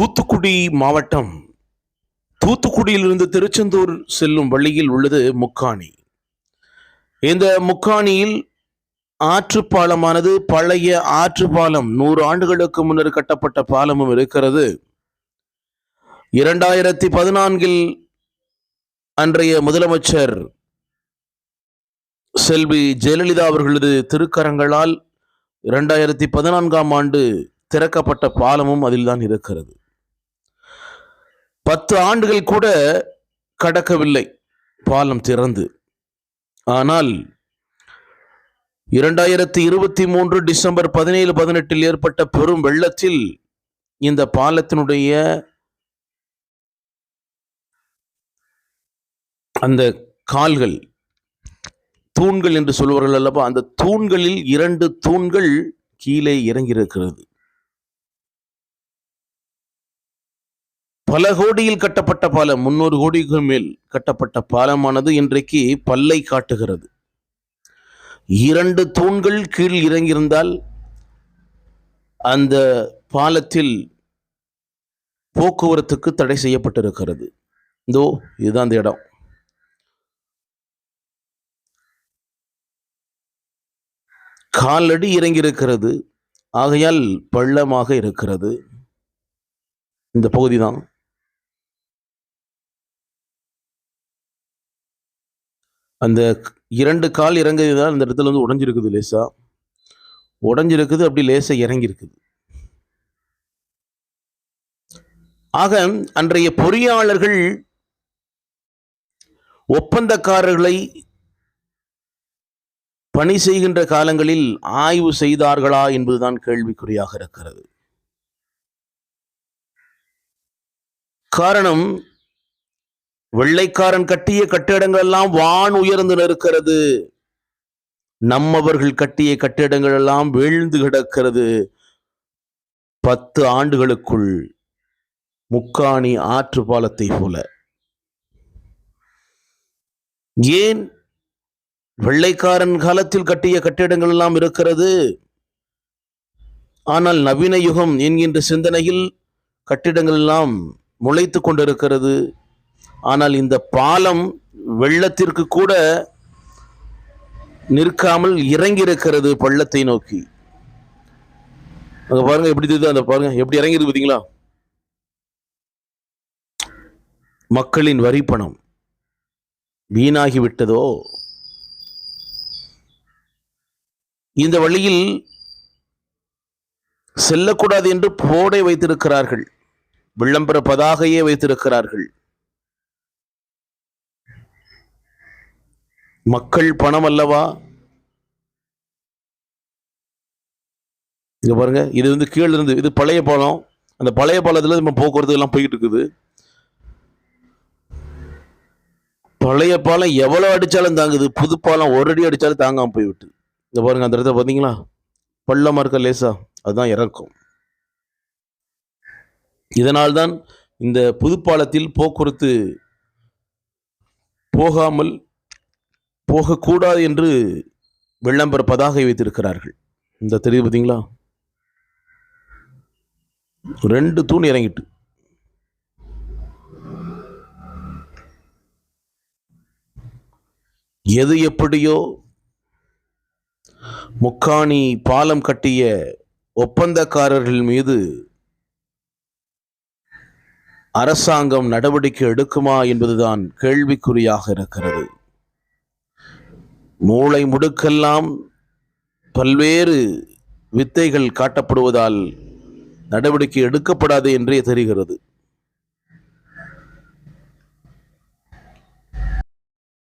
தூத்துக்குடி மாவட்டம் தூத்துக்குடியிலிருந்து திருச்செந்தூர் செல்லும் வழியில் உள்ளது முக்காணி. இந்த முக்காணியில் ஆற்றுப்பாலமானது பழைய ஆற்றுப்பாலம் நூறு ஆண்டுகளுக்கு முன்னர் கட்டப்பட்ட பாலமும் இருக்கிறது. இரண்டாயிரத்தி பதினான்கில் அன்றைய முதலமைச்சர் செல்வி ஜெயலலிதா அவர்களது திருக்கரங்களால் இரண்டாயிரத்தி பதினான்காம் ஆண்டு திறக்கப்பட்ட பாலமும் அதில்தான் இருக்கிறது. பத்து ஆண்டுகள் கூட கடக்கவில்லை. பாலம் திறந்து. ஆனால் இரண்டாயிரத்தி இருபத்தி மூன்று டிசம்பர் பதினேழு பதினெட்டில் ஏற்பட்ட பெரும் வெள்ளத்தில் இந்த பாலத்தினுடைய அந்த கால்கள் தூண்கள் என்று சொல்வார்கள் அல்லவா? அந்த தூண்களில் இரண்டு தூண்கள் கீழே இறங்கியிருக்கிறது. பல கோடியில் கட்டப்பட்ட பாலம் முன்னூறு கோடிக்கு மேல் கட்டப்பட்ட பாலமானது இன்றைக்கு பல்லை காட்டுகிறது. இரண்டு தூண்கள் கீழ் இறங்கியிருந்தால் அந்த பாலத்தில் போக்குவரத்துக்கு தடை செய்யப்பட்டிருக்கிறது. இதோ இதுதான் அந்த இடம். காலடி இறங்கியிருக்கிறது. ஆகையால் பள்ளமாக இருக்கிறது. இந்த பகுதி தான். அந்த இரண்டு கால் இறங்குதான் அந்த இடத்துல வந்து உடஞ்சிருக்குது லேசா. உடஞ்சிருக்குது அப்படி லேசா இறங்கியிருக்குது. ஆக அன்றைய பொறியாளர்கள் ஒப்பந்தக்காரர்களை பணி செய்கின்ற காலங்களில் ஆய்வு செய்தார்களா என்பதுதான் கேள்விக்குறியாக இருக்கிறது. காரணம் வெள்ளைக்காரன் கட்டிய கட்டிடங்கள் எல்லாம் வான் உயர்ந்து நிற்கிறது நம்மவர்கள் கட்டிய கட்டிடங்கள் எல்லாம் வீழ்ந்து கிடக்கிறது. பத்து ஆண்டுகளுக்குள் முக்காணி ஆற்று பாலத்தை போல. ஏன் வெள்ளைக்காரன் காலத்தில் கட்டிய கட்டிடங்கள் எல்லாம் இருக்கிறது? ஆனால் நவீன யுகம் என்கின்ற சிந்தனையில் கட்டிடங்கள் எல்லாம் முளைத்து கொண்டிருக்கிறது. ஆனால் இந்த பாலம் வெள்ளத்திற்கு கூட நிற்காமல் இறங்கி இருக்கிறது பள்ளத்தை நோக்கி. அங்கே பாருங்க எப்படி தெரியுது? அந்த பாருங்க எப்படி இறங்கிது பார்த்தீங்களா? மக்களின் வரி பணம் வீணாகி விட்டதோ இந்த வழியில் செல்லக்கூடாது என்று போடை வைத்திருக்கிறார்கள். விளம்பர பதாகையே வைத்திருக்கிறார்கள். மக்கள் பணம் அல்லவா? இங்க பாருங்க இது வந்து கீழே இருந்து இது பழைய பாலம். அந்த பழைய பாலத்துல நம்ம போக்குவரத்து எல்லாம் போயிட்டு இருக்குது. பழைய பாலம் எவ்வளவு அடிச்சாலும் தாங்குது. புது பாலம் ஒரு அடி அடிச்சாலும் தாங்காம போய்விட்டு. இந்த பாருங்க அந்த இடத்துல பாத்தீங்களா? பள்ளமா இருக்க லேசா அதுதான் இறக்கும். இதனால்தான் இந்த புதுப்பாலத்தில் போக்குவரத்து போகாமல் போகக்கூடாது என்று விளம்பர பதாகை வைத்திருக்கிறார்கள். இந்த தெரியுது பார்த்தீங்களா ரெண்டு தூண் இறங்கிட்டு. எது எப்படியோ முக்காணி பாலம் கட்டிய ஒப்பந்தக்காரர்கள் மீது அரசாங்கம் நடவடிக்கை எடுக்குமா என்பதுதான் கேள்விக்குறியாக இருக்கிறது. மூளை முடுக்கெல்லாம் பல்வேறு வித்தைகள் காட்டப்படுவதால் நடவடிக்கை எடுக்கப்படாது என்றே தெரிகிறது.